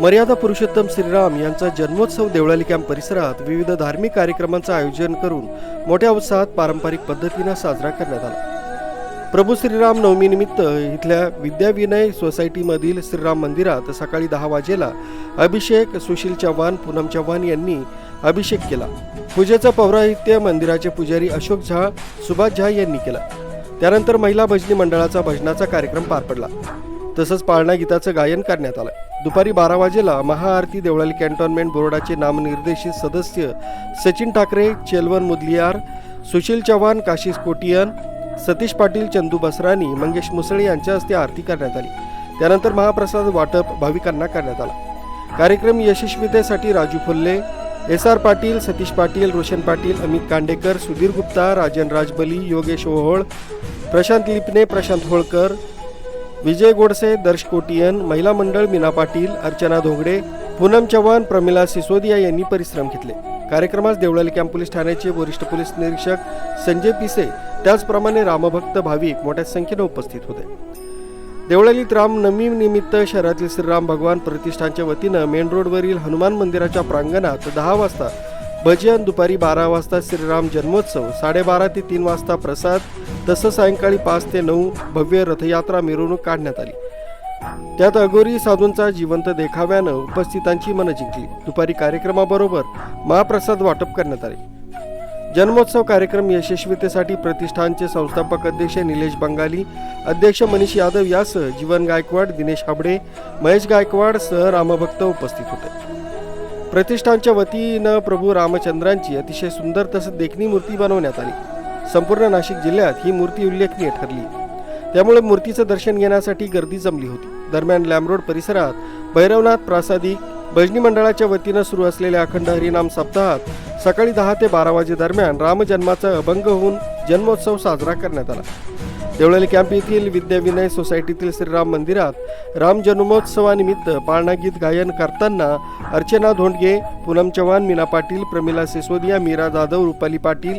मर्यादा पुरुषोत्तम श्रीराम यांचा जन्मोत्सव देवळाली कॅम्प परिसरात विविध धार्मिक कार्यक्रमांचं आयोजन करून मोठ्या उत्साहात पारंपरिक पद्धतीनं साजरा करण्यात आला. प्रभू श्रीराम नवमीनिमित्त इथल्या विद्याविनय सोसायटीमधील श्रीराम मंदिरात सकाळी दहा वाजेला अभिषेक सुशील चव्हाण पूनम चव्हाण यांनी अभिषेक केला. पूजेचं पौराहित्य मंदिराचे पुजारी अशोक झा सुभाष झा यांनी केला. त्यानंतर महिला भजनी मंडळाचा भजनाचा कार्यक्रम पार पडला. तसंच पाळणा गीताचं गायन करण्यात आलं. दुपारी बारा वाजेला महाआरती देवळाली कॅन्टोनमेंट बोर्डाचे नामनिर्देशित सदस्य सचिन ठाकरे चेलवन मुदलियार सुशील चव्हाण काशिस कोटियन सतीश पाटील चंदू बसरानी मंगेश मुसळे यांच्या हस्ते आरती करण्यात आली. त्यानंतर महाप्रसाद वाटप भाविकांना करण्यात आला. कार्यक्रम यशस्वीतेसाठी राजू फुल्ले एस आर पाटील सतीश पाटील रोशन पाटील अमित कांडेकर सुधीर गुप्ता राजन राजबली योगेश ओहोळ प्रशांत लिपणे प्रशांत होळकर विजय गोडसे दर्श कोटियन महिला मंडळ मीना पाटील अर्चना धोंगडे पूनम चव्हाण प्रमिला सिसोदिया यांनी परिश्रम घेतले. कार्यक्रमास देवळाली कॅम्प पोलीस ठाण्याचे वरिष्ठ पोलीस निरीक्षक संजय पिसे त्याचप्रमाणे रामभक्त भाविक मोठ्या संख्येने उपस्थित होते. देवळालीत रामनवमी निमित्त शहरातील श्रीराम भगवान प्रतिष्ठानच्या वतीनं मेन रोडवरील हनुमान मंदिराच्या प्रांगणात दहा वाजता भजन दुपारी बारा वाजता श्रीराम जन्मोत्सव साडेबारा ते तीन वाजता प्रसाद तसं सायंकाळी पाच ते नऊ भव्य रथयात्रा मिरवणूक काढण्यात आली. त्यात अगोरी साधूंचा जिवंत देखाव्यानं उपस्थितांची मनं जिंकली. दुपारी कार्यक्रमाबरोबर महाप्रसाद वाटप करण्यात आले. जन्मोत्सव कार्यक्रम यशस्वीतेसाठी प्रतिष्ठानचे संस्थापक अध्यक्ष निलेश बंगाली अध्यक्ष मनीष यादव यासह जीवन गायकवाड दिनेश हाबडे महेश गायकवाड सह रामभक्त उपस्थित होते. प्रतिष्ठानच्या वतीनं प्रभू रामचंद्रांची अतिशय सुंदर तसंच देखणी मूर्ती बनवण्यात आली. संपूर्ण नाशिक जिल्ह्यात ही मूर्ती उल्लेखनीय ठरली. त्यामुळे मूर्तीचं दर्शन घेण्यासाठी गर्दी जमली होती. दरम्यान लॅमरोड परिसरात भैरवनाथ प्रासादिक भजनी मंडळाच्या वतीनं सुरू असलेल्या अखंड हरिनाम सप्ताहात सकाळी दहा ते बारा वाजे दरम्यान रामजन्माचा अभंग होऊन जन्मोत्सव साजरा करण्यात आला. देवळाली कॅम्प येथील विद्याविनय सोसायटीतील श्रीराम मंदिरात राम जन्मोत्सवानिमित्त पाळणा गीत गायन करताना अर्चना धोंडगे पूनम चव्हाण मीना पाटील प्रमिला सिसोदिया मीरा जाधव रुपाली पाटील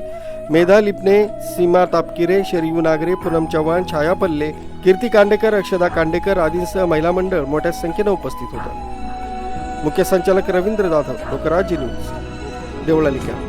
मेधा लिपणे सीमा तापकिरे शरीयू नागरे पूनम चव्हाण छाया पल्ले कीर्ती कांडेकर अक्षदा कांडेकर आदींसह महिला मंडळ मोठ्या संख्येनं उपस्थित होतं. मुख्य संचालक रवींद्र जाधव लोकराज्य न्यूज देवळाली कॅम्प